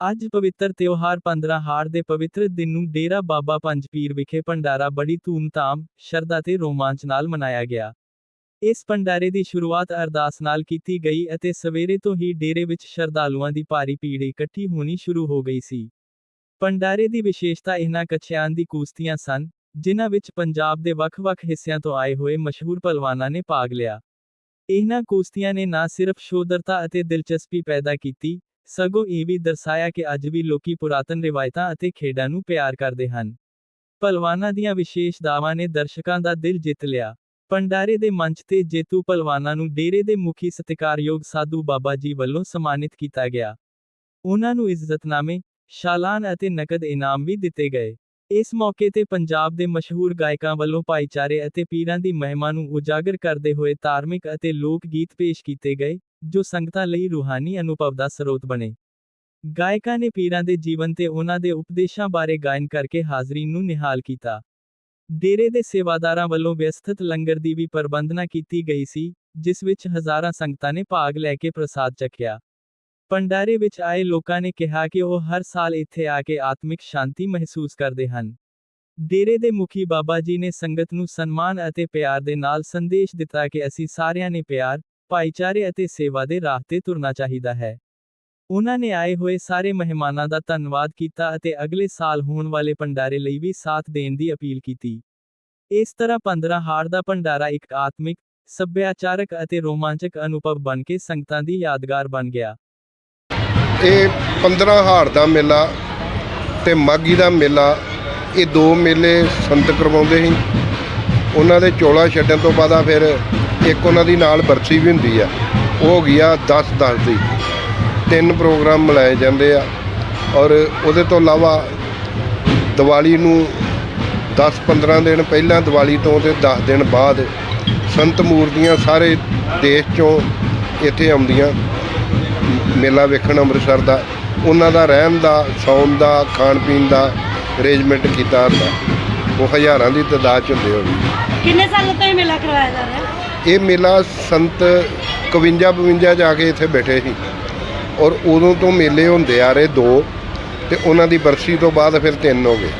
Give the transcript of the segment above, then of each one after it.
ਅੱਜ ਪਵਿੱਤਰ ਤਿਉਹਾਰ 15 ਹਾਰ ਦੇ ਪਵਿੱਤਰ ਦਿਨ ਨੂੰ ਡੇਰਾ ਬਾਬਾ ਪੰਜ ਪੀਰ ਵਿਖੇ ਭੰਡਾਰਾ ਬੜੀ ਧੂਮ-ਧਾਮ, ਸ਼ਰਧਾ ਤੇ ਰੋਮਾਂਚ ਨਾਲ ਮਨਾਇਆ ਗਿਆ। ਇਸ ਭੰਡਾਰੇ ਦੀ ਸ਼ੁਰੂਆਤ ਅਰਦਾਸ ਨਾਲ ਕੀਤੀ ਗਈ ਅਤੇ ਸਵੇਰੇ ਤੋਂ ਹੀ ਡੇਰੇ ਵਿੱਚ ਸ਼ਰਧਾਲੂਆਂ ਦੀ ਭਾਰੀ ਭੀੜ ਇਕੱਠੀ ਹੋਣੀ ਸ਼ੁਰੂ ਹੋ ਗਈ ਸੀ। ਭੰਡਾਰੇ ਦੀ ਵਿਸ਼ੇਸ਼ਤਾ ਇਹਨਾਂ ਕੱਛਿਆਂ ਦੀ ਕੁਸ਼ਤੀਆਂ ਸਨ, ਜਿਨ੍ਹਾਂ ਵਿੱਚ ਪੰਜਾਬ ਦੇ ਵੱਖ-ਵੱਖ ਹਿੱਸਿਆਂ ਤੋਂ ਆਏ ਹੋਏ ਮਸ਼ਹੂਰ ਪਹਿਲਵਾਨਾਂ ਨੇ ਭਾਗ ਲਿਆ। ਇਹਨਾਂ ਕੁਸ਼ਤੀਆਂ ਨੇ ਨਾ ਸਿਰਫ ਸ਼ੋਧਰਤਾ ਅਤੇ ਦਿਲਚਸਪੀ ਪੈਦਾ ਕੀਤੀ, ਸਗੋਂ ਇਹ ਵੀ ਦਰਸਾਇਆ ਕਿ ਅੱਜ ਵੀ ਲੋਕੀ ਪੁਰਾਤਨ ਰਿਵਾਇਤਾਂ ਅਤੇ ਖੇਡਾਂ ਨੂੰ ਪਿਆਰ ਕਰਦੇ ਹਨ। ਪਹਿਲਵਾਨਾਂ ਦੀਆਂ ਵਿਸ਼ੇਸ਼ ਦਾਵਾਂ ਨੇ ਦਰਸ਼ਕਾਂ ਦਾ ਦਿਲ ਜਿੱਤ ਲਿਆ। ਭੰਡਾਰੇ ਦੇ ਮੰਚ ਤੇ ਜੇਤੂ ਪਹਿਲਵਾਨਾਂ ਨੂੰ ਡੇਰੇ ਦੇ ਮੁਖੀ ਸਤਿਕਾਰਯੋਗ ਸਾਧੂ ਬਾਬਾ ਜੀ ਵੱਲੋਂ ਸਨਮਾਨਿਤ ਕੀਤਾ ਗਿਆ। ਉਹਨਾਂ ਨੂੰ ਇੱਜ਼ਤਨਾਮੇ, ਸ਼ਾਲਾਨ ਅਤੇ ਨਕਦ ਇਨਾਮ ਵੀ ਦਿੱਤੇ ਗਏ। ਇਸ ਮੌਕੇ ਤੇ ਪੰਜਾਬ ਦੇ ਮਸ਼ਹੂਰ ਗਾਇਕਾਂ ਵੱਲੋਂ ਭਾਈਚਾਰੇ ਅਤੇ ਪੀਰਾਂ ਦੀ ਮਹਿਮਾ ਨੂੰ ਉਜਾਗਰ ਕਰਦੇ ਹੋਏ ਧਾਰਮਿਕ ਅਤੇ ਲੋਕ ਗੀਤ ਪੇਸ਼ ਕੀਤੇ ਗਏ, ਜੋ ਸੰਗਤਾਂ ਲਈ ਰੂਹਾਨੀ ਅਨੁਭਵ ਦਾ ਸਰੋਤ ਬਣੇ। ਗਾਇਕਾਂ ਨੇ ਪੀਰਾਂ ਦੇ ਜੀਵਨ ਤੇ ਉਹਨਾਂ ਦੇ ਉਪਦੇਸ਼ਾਂ ਬਾਰੇ ਗਾਇਨ ਕਰਕੇ ਹਾਜ਼ਰੀਨ ਨੂੰ ਨਿਹਾਲ ਕੀਤਾ। ਡੇਰੇ ਦੇ ਸੇਵਾਦਾਰਾਂ ਵੱਲੋਂ ਵਿਅਸਥਿਤ ਲੰਗਰ ਦੀ ਵੀ ਪ੍ਰਬੰਧਨਾ ਕੀਤੀ ਗਈ ਸੀ, ਜਿਸ ਵਿੱਚ ਹਜ਼ਾਰਾਂ ਸੰਗਤਾਂ ਨੇ ਭਾਗ ਲੈ ਕੇ ਪ੍ਰਸਾਦ ਚੱਕਿਆ ਪੰਡਾਰੇ ਵਿੱਚ ਆਏ ਲੋਕਾਂ ਨੇ ਕਿਹਾ ਕਿ ਉਹ ਹਰ ਸਾਲ ਇੱਥੇ ਆ ਕੇ ਆਤਮਿਕ ਸ਼ਾਂਤੀ ਮਹਿਸੂਸ ਕਰਦੇ ਹਨ। ਡੇਰੇ ਦੇ ਮੁਖੀ ਬਾਬਾ ਜੀ ਨੇ ਸੰਗਤ ਨੂੰ ਸਨਮਾਨ ਅਤੇ ਪਿਆਰ ਦੇ ਨਾਲ ਸੰਦੇਸ਼ ਦਿੱਤਾ ਕਿ ਅਸੀਂ ਸਾਰਿਆਂ ਨੇ ਪਿਆਰ, ਭਾਈਚਾਰੇ ਅਤੇ ਸੇਵਾ ਦੇ ਰਾਹ ਤੇ ਤੁਰਨਾ ਚਾਹੀਦਾ ਹੈ। ਉਹਨਾਂ ਨੇ ਆਏ ਹੋਏ ਸਾਰੇ ਮਹਿਮਾਨਾਂ ਦਾ ਧੰਨਵਾਦ ਕੀਤਾ ਅਤੇ ਅਗਲੇ ਸਾਲ ਹੋਣ ਵਾਲੇ ਭੰਡਾਰੇ ਲਈ ਵੀ ਸਾਥ ਦੇਣ ਦੀ ਅਪੀਲ ਕੀਤੀ। ਇਸ ਤਰ੍ਹਾਂ 15 ਹਾਰ ਦਾ ਭੰਡਾਰਾ ਇੱਕ ਆਤਮਿਕ, ਸੱਭਿਆਚਾਰਕ ਅਤੇ ਰੋਮਾਂਚਕ ਅਨੁਭਵ ਬਣ ਕੇ ਸੰਗਤਾਂ ਦੀ ਯਾਦਗਾਰ ਬਣ ਗਿਆ। ਇਹ 15 ਹਾਰ ਦਾ ਮੇਲਾ ਤੇ ਮਾਗੀ ਦਾ ਮੇਲਾ ਇਹ ਦੋ ਮੇਲੇ ਸੰਤ ਕਰਵਾਉਂਦੇ ਸੀ ਉਹਨਾਂ ਦੇ ਚੋਲਾ ਛੱਡਣ ਤੋਂ ਬਾਅਦ ਆ ਫਿਰ ਇੱਕ ਉਹਨਾਂ ਦੀ ਨਾਲ ਬਰਸੀ ਵੀ ਹੁੰਦੀ ਆ, ਉਹ ਹੋ ਗਈ ਆ 10 10 ਦੀ। ਤਿੰਨ ਪ੍ਰੋਗਰਾਮ ਮਨਾਏ ਜਾਂਦੇ ਆ ਔਰ ਉਹਦੇ ਤੋਂ ਇਲਾਵਾ ਦੀਵਾਲੀ ਨੂੰ 10 15 ਦਿਨ ਪਹਿਲਾਂ ਦੀਵਾਲੀ ਤੋਂ ਤੇ 10 ਦਿਨ ਬਾਅਦ ਸੰਤ ਮੂਰਤੀਆਂ ਸਾਰੇ ਦੇਸ਼ ਚੋਂ ਇੱਥੇ ਆਉਂਦੀਆਂ ਮੇਲਾ ਵੇਖਣ ਅੰਮ੍ਰਿਤਸਰ ਦਾ। ਉਹਨਾਂ ਦਾ ਰਹਿਣ ਦਾ, ਸੌਣ ਦਾ, ਖਾਣ ਪੀਣ ਦਾ ਅਰੇਂਜਮੈਂਟ ਕੀਤਾ ਹੁੰਦਾ। ਉਹ ਹਜ਼ਾਰਾਂ ਦੀ ਤਾਦਾਦ 'ਚ ਹੁੰਦੇ ਹੋਣ ਕਿੰਨੇ ਸਾਲਾਂ ਤੋਂ ਇਹ ਮੇਲਾ ਕਰਵਾਇਆ ਜਾ ਰਿਹਾ? ਇਹ ਮੇਲਾ ਸੰਤ 51 52 ਜਾ ਕੇ ਇੱਥੇ ਬੈਠੇ ਸੀ। ਔਰ ਉਦੋਂ ਤੋਂ ਮੇਲੇ ਹੁੰਦੇ ਆ ਰਹੇ ਦੋ ਤੇ ਉਹਨਾਂ ਦੀ ਬਰਸੀ ਤੋਂ ਬਾਅਦ ਫਿਰ ਤਿੰਨ ਹੋ ਗਏ।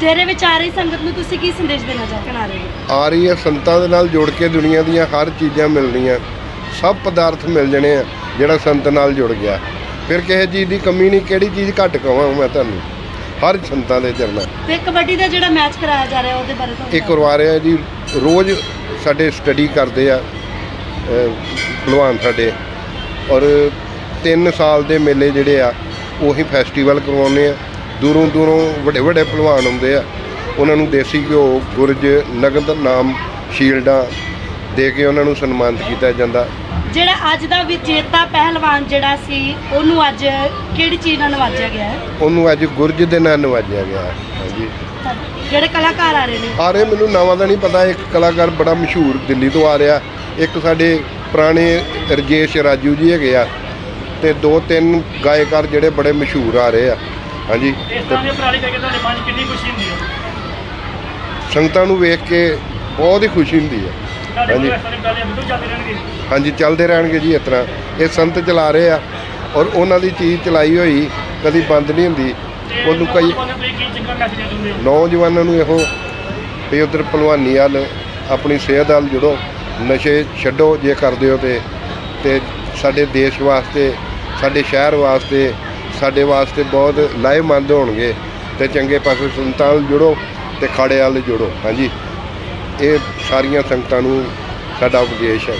ਤੇਰੇ ਵਿੱਚ ਆ ਰਹੀ ਸੰਗਤ ਨੂੰ ਤੁਸੀਂ ਕੀ ਸੰਦੇਸ਼ ਦੇਣਾ ਚਾਹੁੰਦੇ ਆ ਰਹੇ ਹੋ। ਆ ਰਹੀ ਹੈ ਸੰਤਾਂ ਦੇ ਨਾਲ ਜੁੜ ਕੇ ਦੁਨੀਆ ਦੀਆਂ ਹਰ ਚੀਜ਼ਾਂ ਮਿਲਣੀਆਂ। ਸਭ ਪਦਾਰਥ ਮਿਲ ਜਣੇ ਆ ਜਿਹੜਾ ਸੰਤ ਨਾਲ ਜੁੜ ਗਿਆ। ਫਿਰ ਕਿਸੇ ਚੀਜ਼ ਦੀ ਕਮੀ ਨਹੀਂ ਕਿਹੜੀ ਚੀਜ਼ ਘੱਟ ਕਵਾਂ ਮੈਂ ਤੁਹਾਨੂੰ? ਹਰ ਸੰਤਾਂ ਦੇ ਚਰਨਾਂ ਤੇ ਕਬੱਡੀ ਦਾ ਜਿਹੜਾ ਮੈਚ ਕਰਾਇਆ ਜਾ ਰਿਹਾ ਉਹਦੇ ਬਾਰੇ ਤੁਹਾਨੂੰ ਇਹ ਕਰਵਾ ਰਿਹਾ ਜੀ ਰੋਜ਼ ਸਾਡੇ ਸਟੱਡੀ ਕਰਦੇ ਆ ਭਲਵਾਨ ਸਾਡੇ। ਔਰ 3 ਸਾਲ ਦੇ ਮੇਲੇ ਜਿਹੜੇ ਆ, ਉਹੀ ਫੈਸਟੀਵਲ ਕਰਵਾਉਂਦੇ ਆ। ਦੂਰੋਂ ਦੂਰੋਂ ਵੱਡੇ ਵੱਡੇ ਭਲਵਾਨ ਆਉਂਦੇ ਆ। ਉਹਨਾਂ ਨੂੰ ਦੇਸੀ ਘਿਓ, ਗੁਰਜ, ਨਗਦ, ਨਾਮ, ਸ਼ੀਲਡਾਂ ਦੇ ਕੇ ਉਹਨਾਂ ਨੂੰ ਸਨਮਾਨਿਤ ਕੀਤਾ ਜਾਂਦਾ। ਜਿਹੜਾ ਅੱਜ ਦਾ ਵਿਜੇਤਾ ਪਹਿਲਵਾਨ ਜਿਹੜਾ ਸੀ ਉਹਨੂੰ ਅੱਜ ਕਿਹੜੀ ਚੀਜ਼ ਨਾਲ ਨਵਾਜਿਆ ਗਿਆ ਹੈ? ਉਹਨੂੰ ਅੱਜ ਗੁਰਜ ਦੇ ਨਾਲ ਨਵਾਜਿਆ ਗਿਆ ਹੈ। ਹਾਂਜੀ। ਜਿਹੜੇ ਕਲਾਕਾਰ ਆ ਰਹੇ ਨੇ। ਆ ਰਹੇ ਮੈਨੂੰ ਨਾਵਾਂ ਦਾ ਨਹੀਂ ਪਤਾ ਇੱਕ ਕਲਾਕਾਰ ਬੜਾ ਮਸ਼ਹੂਰ ਦਿੱਲੀ ਤੋਂ ਆ ਰਿਹਾ। ਇੱਕ ਸਾਡੇ ਪੁਰਾਣੇ ਰਜੇਸ਼ ਰਾਜੂ ਜੀ ਹੈਗੇ ਆ ਤੇ ਦੋ ਤਿੰਨ ਗਾਇਕਾਰ ਜਿਹੜੇ ਬੜੇ ਮਸ਼ਹੂਰ ਆ ਰਹੇ ਆ ਹਾਂਜੀ। ਇਸ ਤਰ੍ਹਾਂ ਦੇ ਉਪਰਾਲੇ ਕਰਕੇ ਤੁਹਾਡੇ ਮਨ 'ਚ ਕਿੰਨੀ ਖੁਸ਼ੀ ਹੁੰਦੀ ਹੈ? ਸੰਗਤਾਂ ਨੂੰ ਵੇਖ ਕੇ ਬਹੁਤ ਹੀ ਖੁਸ਼ੀ ਹੁੰਦੀ ਹੈ। ਤੁਹਾਡੇ ਹਾਂਜੀ। ਕੋਲ ਇਸ ਤਰ੍ਹਾਂ ਦੇ ਉਪਰਾਲੇ ਬਿਲਕੁਲ ਚੱਲਦੇ ਰਹਿਣਗੇ। ਹਾਂਜੀ ਚੱਲਦੇ ਰਹਿਣਗੇ ਜੀ ਇਸ ਤਰ੍ਹਾਂ। ਇਹ ਸੰਤ ਚਲਾ ਰਹੇ ਆ ਔਰ ਉਹਨਾਂ ਦੀ ਚੀਜ਼ ਚਲਾਈ ਹੋਈ ਕਦੀ ਬੰਦ ਨਹੀਂ ਹੁੰਦੀ। ਤੇ ਉਹਨੂੰ ਕਈ ਨੌਜਵਾਨਾਂ ਨੂੰ ਤੁਸੀਂ ਕੀ ਚੰਗਾ ਮੈਸੇਜ ਦੇ ਦਿੰਦੇ ਹੋ? ਨੌਜਵਾਨਾਂ ਨੂੰ ਇਹੋ ਵੀ ਉਧਰ ਭਲਵਾਨੀ ਵੱਲ ਆਪਣੀ ਸਿਹਤ ਵੱਲ ਜੁੜੋ ਨਸ਼ੇ ਛੱਡੋ ਜੇ ਕਰਦੇ ਹੋ ਤੇ ਤੇ ਸਾਡੇ ਦੇਸ਼ ਵਾਸਤੇ ਸਾਡੇ ਸ਼ਹਿਰ ਵਾਸਤੇ ਸਾਡੇ ਵਾਸਤੇ ਬਹੁਤ ਲਾਹੇਮੰਦ ਹੋਣਗੇ। ਤੇ ਚੰਗੇ ਪਾਸੇ ਸੰਤਾਂ ਨਾਲ ਜੁੜੋ ਤੇ ਖਾੜੇ ਵੱਲ ਜੁੜੋ। ਹਾਂਜੀ। ਇਹ ਸਾਰੀਆਂ ਸੰਗਤਾਂ ਨੂੰ ਸਾਡਾ ਉਪਦੇਸ਼ ਹੈ।